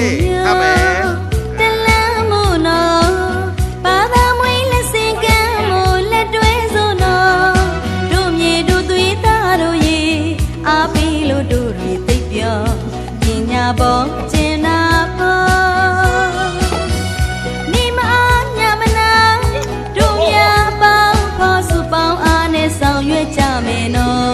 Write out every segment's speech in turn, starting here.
ဟုတ်ပါတလမ်းမနော်ဘာသာမွေးလက်စင်ကမ်းမို့လက်တွဲစုံနော်တို့မြေတို့သွေးသားတို့ရေအားပေးလို့တို့တွေသိပ်ပြောပညာပေါ်ကျင်နာပေါ်နေမအားညမနာတို့များပေါင်းခေါ်စုပေါင်းအားနဲ့ဆောင်ရွက်ကြမယ်နော်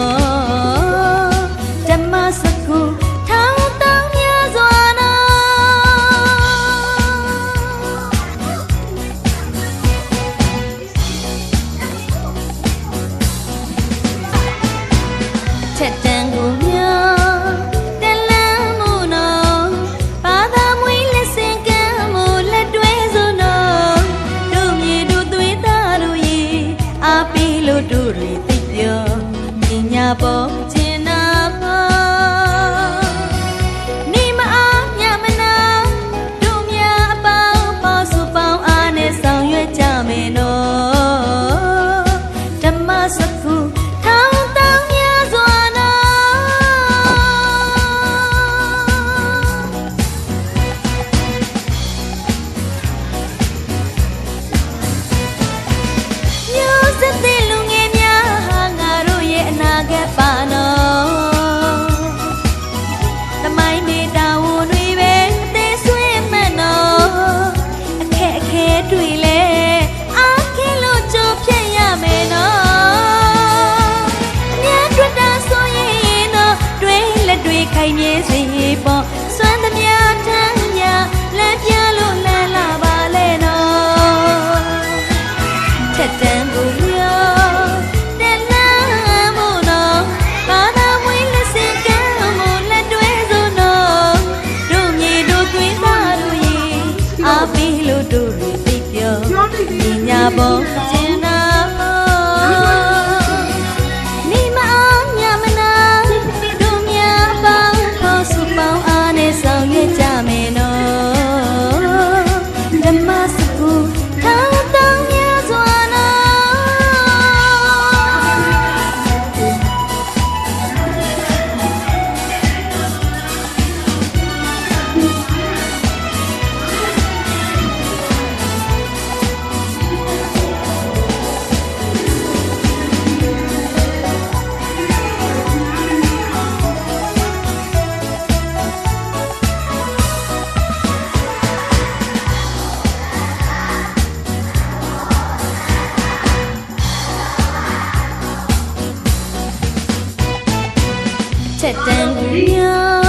set then bóng ဆက်တန်များ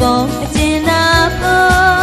ပေါ်အကျဉ်းနာပေါ်